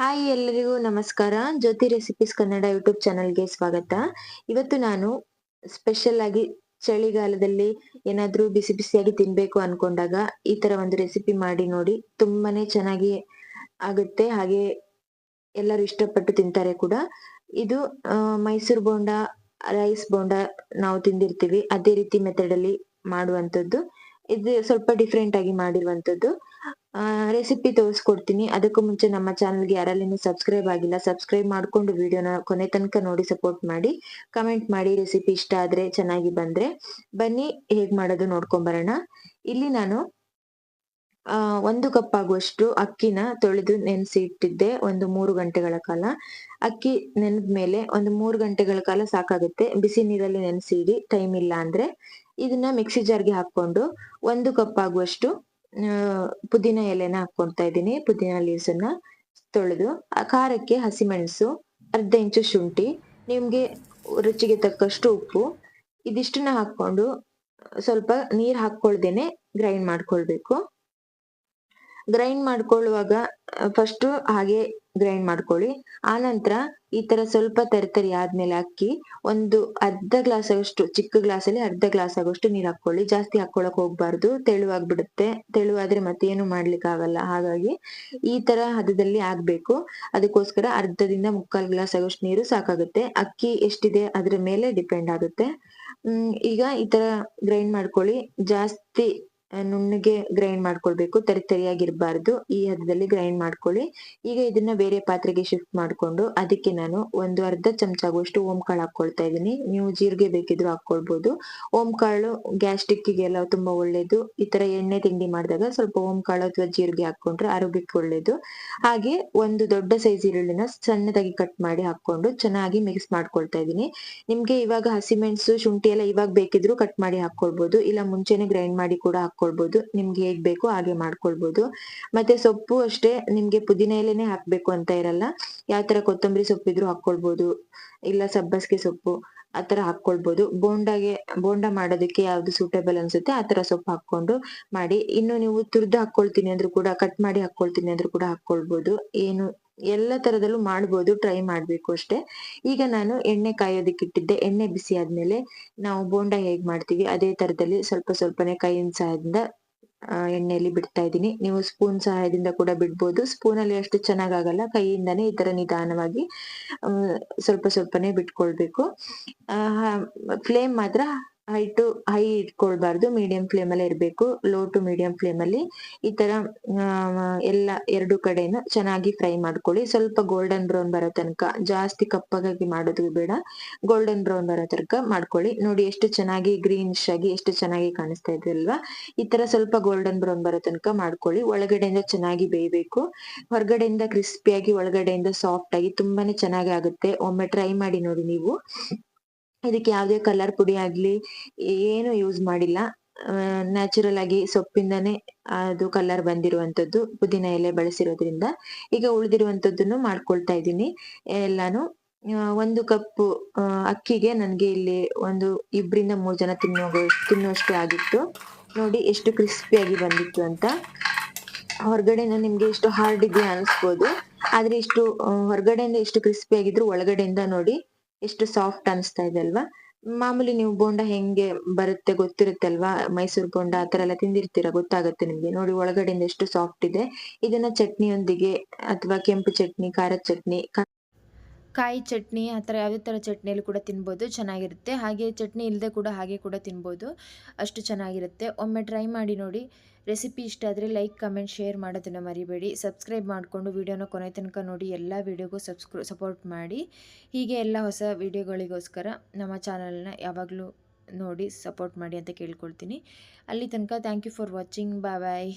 Hi ಎಲ್ಲರಿಗೂ ನಮಸ್ಕಾರ. ಜ್ಯೋತಿ recipes Kannada YouTube ಚಾನಲ್ಗೆ ಸ್ವಾಗತ. ಇವತ್ತು ನಾನು ಸ್ಪೆಷಲ್ ಆಗಿ ಚಳಿಗಾಲದಲ್ಲಿ ಏನಾದರೂ ಬಿಸಿ ಬಿಸಿಯಾಗಿ ತಿನ್ಬೇಕು ಅನ್ಕೊಂಡಾಗ ಈ ತರ ಒಂದು ರೆಸಿಪಿ ಮಾಡಿ ನೋಡಿ ತುಂಬಾನೇ ಚೆನ್ನಾಗಿ ಆಗುತ್ತೆ. ಹಾಗೆ ಎಲ್ಲರೂ ಇಷ್ಟಪಟ್ಟು ತಿಂತಾರೆ ಕೂಡ. ಇದು ಮೈಸೂರು ಬೋಂಡ ರೈಸ್ ಬೋಂಡ ನಾವು ತಿಂದಿರ್ತೀವಿ. ಅದೇ ರೀತಿ ಮೆಥಡ್ ಅಲ್ಲಿ ಮಾಡುವಂತದ್ದು ಇದು ಸ್ವಲ್ಪ ಡಿಫ್ರೆಂಟ್ ಆಗಿ ಮಾಡಿರುವಂತದ್ದು ರೆಸಿಪಿ ತೋರಿಸ್ಕೊಡ್ತೀನಿ. ಅದಕ್ಕೂ ಮುಂಚೆ ನಮ್ಮ ಚಾನಲ್ಗೆ ಯಾರಲ್ಲಿ ಸಬ್ಸ್ಕ್ರೈಬ್ ಆಗಿಲ್ಲ ಸಬ್ಸ್ಕ್ರೈಬ್ ಮಾಡ್ಕೊಂಡು ವಿಡಿಯೋನ ಕೊನೆ ತನಕ ನೋಡಿ ಸಪೋರ್ಟ್ ಮಾಡಿ. ಕಮೆಂಟ್ ಮಾಡಿ ರೆಸಿಪಿ ಇಷ್ಟ ಆದ್ರೆ ಚೆನ್ನಾಗಿ ಬಂದ್ರೆ. ಬನ್ನಿ, ಹೇಗ್ ಮಾಡೋದು ನೋಡ್ಕೊಂಬರೋಣ ಇಲ್ಲಿ ನಾನು ಒಂದು ಕಪ್ ಆಗುವಷ್ಟು ಅಕ್ಕಿನ ತೊಳೆದು ನೆನೆಸಿ ಇಟ್ಟಿದ್ದೆ ಒಂದು ಮೂರು ಗಂಟೆಗಳ ಕಾಲ. ಅಕ್ಕಿ ನೆನೆದ ಮೇಲೆ ಒಂದು ಮೂರ್ ಗಂಟೆಗಳ ಕಾಲ ಸಾಕಾಗುತ್ತೆ. ಬಿಸಿ ನೀರಲ್ಲಿ ನೆನೆಸಿ ಇಡಿ ಟೈಮ್ ಇಲ್ಲ ಅಂದ್ರೆ ಇದನ್ನ ಮಿಕ್ಸಿ ಜಾರ್ಗೆ ಹಾಕೊಂಡು ಒಂದು ಕಪ್ ಆಗುವಷ್ಟು ಪುದೀನ ಎಲೆನ ಹಾಕೊಂತ ಇದ್ದೀನಿ. ಪುದೀನ ಲೀವ್ಸ್ ಅನ್ನ ತೊಳೆದು, ಆ ಖಾರಕ್ಕೆ ಹಸಿಮೆಣಸು, ಅರ್ಧ ಇಂಚು ಶುಂಠಿ, ನಿಮ್ಗೆ ರುಚಿಗೆ ತಕ್ಕಷ್ಟು ಉಪ್ಪು, ಇದಿಷ್ಟನ್ನ ಹಾಕೊಂಡು ಸ್ವಲ್ಪ ನೀರ್ ಹಾಕೊಳ್ದೇನೆ ಗ್ರೈಂಡ್ ಮಾಡ್ಕೊಳ್ಬೇಕು. ಗ್ರೈಂಡ್ ಮಾಡ್ಕೊಳ್ಳುವಾಗ ಫಸ್ಟ್ ಹಾಗೆ ಗ್ರೈಂಡ್ ಮಾಡ್ಕೊಳ್ಳಿ. ಆನಂತರ ಈ ತರ ಸ್ವಲ್ಪ ತರಿತರಿ ಆದ್ಮೇಲೆ ಅಕ್ಕಿ, ಒಂದು ಅರ್ಧ ಗ್ಲಾಸ್ ಆಗೋಷ್ಟು, ಚಿಕ್ಕ ಗ್ಲಾಸ್ ಅಲ್ಲಿ ಅರ್ಧ ಗ್ಲಾಸ್ ಆಗೋಷ್ಟು ನೀರ್ ಹಾಕೊಳ್ಳಿ ಜಾಸ್ತಿ ಹಾಕೊಳಕ್ ಹೋಗ್ಬಾರ್ದು. ತೆಳುವಾಗ್ಬಿಡುತ್ತೆ. ತೆಳುವಾದ್ರೆ ಮತ್ತೆ ಏನು ಮಾಡ್ಲಿಕ್ಕೆ ಆಗಲ್ಲ ಹಾಗಾಗಿ ಈ ತರ ಹದದಲ್ಲಿ ಆಗ್ಬೇಕು. ಅದಕ್ಕೋಸ್ಕರ ಅರ್ಧದಿಂದ ಮುಕ್ಕಾಲ್ ಗ್ಲಾಸ್ ಆಗೋಷ್ಟು ನೀರು ಸಾಕಾಗುತ್ತೆ. ಅಕ್ಕಿ ಎಷ್ಟಿದೆ ಅದ್ರ ಮೇಲೆ ಡಿಪೆಂಡ್ ಆಗುತ್ತೆ. ಈಗ ಈ ತರ ಗ್ರೈಂಡ್ ಮಾಡ್ಕೊಳ್ಳಿ. ಜಾಸ್ತಿ ನುಣ್ಣಗೆ ಗ್ರೈಂಡ್ ಮಾಡ್ಕೊಳ್ಬೇಕು. ತರಿ, ತರಿಯಾಗಿರ್ಬಾರ್ದು. ಈ ಹದದಲ್ಲಿ ಗ್ರೈಂಡ್ ಮಾಡ್ಕೊಳ್ಳಿ. ಈಗ ಇದನ್ನ ಬೇರೆ ಪಾತ್ರೆಗೆ ಶಿಫ್ಟ್ ಮಾಡ್ಕೊಂಡು ಅದಕ್ಕೆ ನಾನು ಒಂದು ಅರ್ಧ ಚಮಚ ಆಗುವಷ್ಟು ಓಮ್ ಕಾಳು ಹಾಕೊಳ್ತಾ ಇದ್ದೀನಿ. ನೀವು ಜೀರಿಗೆ ಬೇಕಿದ್ರು ಹಾಕೊಳ್ಬಹುದು ಓಮ್ ಕಾಳು ಗ್ಯಾಸ್ಟ್ರಿಕ್ಗೆಲ್ಲ ತುಂಬಾ ಒಳ್ಳೇದು. ಈ ತರ ಎಣ್ಣೆ ತಿಂಡಿ ಮಾಡಿದಾಗ ಸ್ವಲ್ಪ ಓಮ್ ಕಾಳು ಅಥವಾ ಜೀರಿಗೆ ಹಾಕೊಂಡ್ರೆ ಆರೋಗ್ಯಕ್ಕೆ ಒಳ್ಳೇದು. ಹಾಗೆ ಒಂದು ದೊಡ್ಡ ಸೈಜ್ ಈರುಳ್ಳಿನ ಸಣ್ಣದಾಗಿ ಕಟ್ ಮಾಡಿ ಹಾಕೊಂಡು ಚೆನ್ನಾಗಿ ಮಿಕ್ಸ್ ಮಾಡ್ಕೊಳ್ತಾ ಇದ್ದೀನಿ. ನಿಮ್ಗೆ ಇವಾಗ ಹಸಿಮೆಣಸು ಶುಂಠಿ ಎಲ್ಲ ಇವಾಗ ಬೇಕಿದ್ರು ಕಟ್ ಮಾಡಿ ಹಾಕೊಳ್ಬಹುದು ಇಲ್ಲ ಮುಂಚೆನೆ ಗ್ರೈಂಡ್ ಮಾಡಿ ಕೂಡ ಹಾಕೊಳ್ಬಹುದು ನಿಮ್ಗೆ ಹೇಗ್ ಬೇಕು ಹಾಗೆ ಮಾಡ್ಕೊಳ್ಬಹುದು ಮತ್ತೆ ಸೊಪ್ಪು ಅಷ್ಟೇ, ನಿಮ್ಗೆ ಪುದೀನ ಎಲೆನೆ ಹಾಕ್ಬೇಕು ಅಂತ ಇರಲ್ಲ. ಯಾವ ತರ ಕೊತ್ತಂಬರಿ ಸೊಪ್ಪಿದ್ರು ಹಾಕೊಳ್ಬಹುದು ಇಲ್ಲ ಸಬ್ಬಸ್ಗೆ ಸೊಪ್ಪು ಆತರ ಹಾಕೊಳ್ಬಹುದು ಬೋಂಡಾಗೆ, ಬೋಂಡ ಮಾಡೋದಕ್ಕೆ ಯಾವ್ದು ಸೂಟೇಬಲ್ ಅನ್ಸುತ್ತೆ ಆತರ ಸೊಪ್ಪು ಹಾಕೊಂಡು ಮಾಡಿ. ಇನ್ನು ನೀವು ತುರ್ದು ಹಾಕೊಳ್ತೀನಿ ಅಂದ್ರೂ ಕೂಡ ಕಟ್ ಮಾಡಿ ಹಾಕೊಳ್ತೀನಿ ಅಂದ್ರೂ ಕೂಡ ಹಾಕೊಳ್ಬಹುದು ಏನು ಎಲ್ಲ ತರದಲ್ಲೂ ಮಾಡ್ಬೋದು ಟ್ರೈ ಮಾಡ್ಬೇಕು ಅಷ್ಟೇ. ಈಗ ನಾನು ಎಣ್ಣೆ ಕಾಯೋದಕ್ಕೆ ಇಟ್ಟಿದ್ದೆ. ಎಣ್ಣೆ ಬಿಸಿ ಆದ್ಮೇಲೆ ನಾವು ಬೋಂಡ ಹೇಗ್ ಮಾಡ್ತೀವಿ, ಅದೇ ತರದಲ್ಲಿ ಸ್ವಲ್ಪ ಸ್ವಲ್ಪನೇ ಕೈಯಿಂದ ಸಹಾಯದಿಂದ ಎಣ್ಣೆಯಲ್ಲಿ ಬಿಡ್ತಾ ಇದ್ದೀನಿ. ನೀವು ಸ್ಪೂನ್ ಸಹಾಯದಿಂದ ಕೂಡ ಬಿಡ್ಬೋದು. ಸ್ಪೂನ್ ಅಲ್ಲಿ ಅಷ್ಟು ಚೆನ್ನಾಗಾಗಲ್ಲ. ಕೈಯಿಂದನೇ ಈ ತರ ನಿಧಾನವಾಗಿ ಸ್ವಲ್ಪ ಸ್ವಲ್ಪನೇ ಬಿಟ್ಕೊಳ್ಬೇಕು. ಫ್ಲೇಮ್ ಮಾತ್ರ ಹೈ ಟು ಹೈ ಇಟ್ಕೊಳ್ಬಾರ್ದು ಮೀಡಿಯಂ ಫ್ಲೇಮ್ ಅಲ್ಲಿ ಇರಬೇಕು ಲೋ ಟು ಮೀಡಿಯಂ ಫ್ಲೇಮ್ ಅಲ್ಲಿ. ಈ ತರ ಎಲ್ಲ ಎರಡು ಕಡೆನು ಚೆನ್ನಾಗಿ ಫ್ರೈ ಮಾಡ್ಕೊಳ್ಳಿ. ಸ್ವಲ್ಪ ಗೋಲ್ಡನ್ ಬ್ರೌನ್ ಬರೋ ತನಕ, ಜಾಸ್ತಿ ಕಪ್ಪಗಾಗಿ ಮಾಡೋದು ಬೇಡ. ಗೋಲ್ಡನ್ ಬ್ರೌನ್ ಬರೋ ತನಕ ಮಾಡ್ಕೊಳ್ಳಿ. ನೋಡಿ ಎಷ್ಟು ಚೆನ್ನಾಗಿ ಗ್ರೀನಿಶ್ ಆಗಿ, ಎಷ್ಟು ಚೆನ್ನಾಗಿ ಕಾಣಿಸ್ತಾ ಇದೆ ಅಲ್ವಾ? ಈ ತರ ಸ್ವಲ್ಪ ಗೋಲ್ಡನ್ ಬ್ರೌನ್ ಬರೋ ತನಕ ಮಾಡ್ಕೊಳ್ಳಿ. ಒಳಗಡೆಯಿಂದ ಚೆನ್ನಾಗಿ ಬೇಯಬೇಕು. ಹೊರಗಡೆಯಿಂದ ಕ್ರಿಸ್ಪಿಯಾಗಿ ಒಳಗಡೆಯಿಂದ ಸಾಫ್ಟ್ ಆಗಿ ತುಂಬಾನೇ ಚೆನ್ನಾಗಿ ಆಗುತ್ತೆ ಒಮ್ಮೆ ಟ್ರೈ ಮಾಡಿ ನೋಡಿ ನೀವು. ಇದಕ್ಕೆ ಯಾವುದೇ ಕಲರ್ ಪುಡಿ ಆಗ್ಲಿ, ಏನು ಯೂಸ್ ಮಾಡಿಲ್ಲ. ನ್ಯಾಚುರಲ್ ಆಗಿ ಸೊಪ್ಪಿಂದಾನೇ ಅದು ಕಲರ್ ಬಂದಿರುವಂತದ್ದು, ಪುದೀನ ಎಲೆ ಬಳಸಿರೋದ್ರಿಂದ. ಈಗ ಉಳಿದಿರುವಂತದ್ದನ್ನು ಮಾಡ್ಕೊಳ್ತಾ ಇದ್ದೀನಿ. ಎಲ್ಲಾನು ಒಂದು ಕಪ್ ಅಕ್ಕಿಗೆ ನನ್ಗೆ ಇಲ್ಲಿ ಒಂದು ಇಬ್ರಿಂದ ಮೂರ್ ಜನ ತಿನ್ನೋ ತಿನ್ನುವಷ್ಟು ಆಗಿತ್ತು. ನೋಡಿ ಎಷ್ಟು ಕ್ರಿಸ್ಪಿಯಾಗಿ ಬಂದಿತ್ತು ಅಂತ. ಹೊರಗಡೆನ ನಿಮ್ಗೆ ಎಷ್ಟು ಹಾರ್ಡ್ ಇದೆಯಾ ಅನಿಸ್ಬೋದು. ಆದ್ರೆ ಇಷ್ಟು ಹೊರಗಡೆಯಿಂದ ಎಷ್ಟು ಕ್ರಿಸ್ಪಿ ಆಗಿದ್ರು ಒಳಗಡೆಯಿಂದ ನೋಡಿ ಎಷ್ಟು ಸಾಫ್ಟ್ ಅನಿಸ್ತಾ ಇದೆ ಅಲ್ವಾ? ಮಾಮೂಲಿ ನೀವು ಬೋಂಡ ಹೆಂಗೆ ಬರುತ್ತೆ ಗೊತ್ತಿರುತ್ತೆ ಅಲ್ವಾ ಮೈಸೂರು ಬೋಂಡ ಆತರ ಎಲ್ಲ ತಿಂದಿರ್ತೀರಾ? ಗೊತ್ತಾಗುತ್ತೆ ನಿಮ್ಗೆ. ನೋಡಿ ಒಳಗಡೆಯಿಂದ ಎಷ್ಟು ಸಾಫ್ಟ್ ಇದೆ. ಇದನ್ನ ಚಟ್ನಿಯೊಂದಿಗೆ, ಅಥವಾ ಕೆಂಪು ಚಟ್ನಿ, ಖಾರದ ಚಟ್ನಿ ಕಾಯಿ ಚಟ್ನಿ ಆ ಥರ ಯಾವುದೇ ಥರ ಚಟ್ನಿಯಲ್ಲಿ ಕೂಡ ತಿನ್ಬೋದು, ಚೆನ್ನಾಗಿರುತ್ತೆ. ಹಾಗೆ ಚಟ್ನಿ ಇಲ್ಲದೆ ಕೂಡ ಹಾಗೆ ಕೂಡ ತಿನ್ಬೋದು. ಅಷ್ಟು ಚೆನ್ನಾಗಿರುತ್ತೆ. ಒಮ್ಮೆ ಟ್ರೈ ಮಾಡಿ ನೋಡಿ. ರೆಸಿಪಿ ಇಷ್ಟ ಆದರೆ ಲೈಕ್, ಕಮೆಂಟ್, ಶೇರ್ ಮಾಡೋದನ್ನು ಮರಿಬೇಡಿ. ಸಬ್ಸ್ಕ್ರೈಬ್ ಮಾಡಿಕೊಂಡು ವೀಡಿಯೋನ ಕೊನೆ ತನಕ ನೋಡಿ. ಎಲ್ಲ ವೀಡಿಯೋಗೂ ಸಬ್ಸ್ಕ್ರೈ, ಸಪೋರ್ಟ್ ಮಾಡಿ. ಹೀಗೆ ಎಲ್ಲ ಹೊಸ ವೀಡಿಯೋಗಳಿಗೋಸ್ಕರ ನಮ್ಮ ಚಾನಲ್ನ ಯಾವಾಗಲೂ ನೋಡಿ ಸಪೋರ್ಟ್ ಮಾಡಿ ಅಂತ ಕೇಳ್ಕೊಳ್ತೀನಿ. ಅಲ್ಲಿ ತನಕ thank you for watching bye bye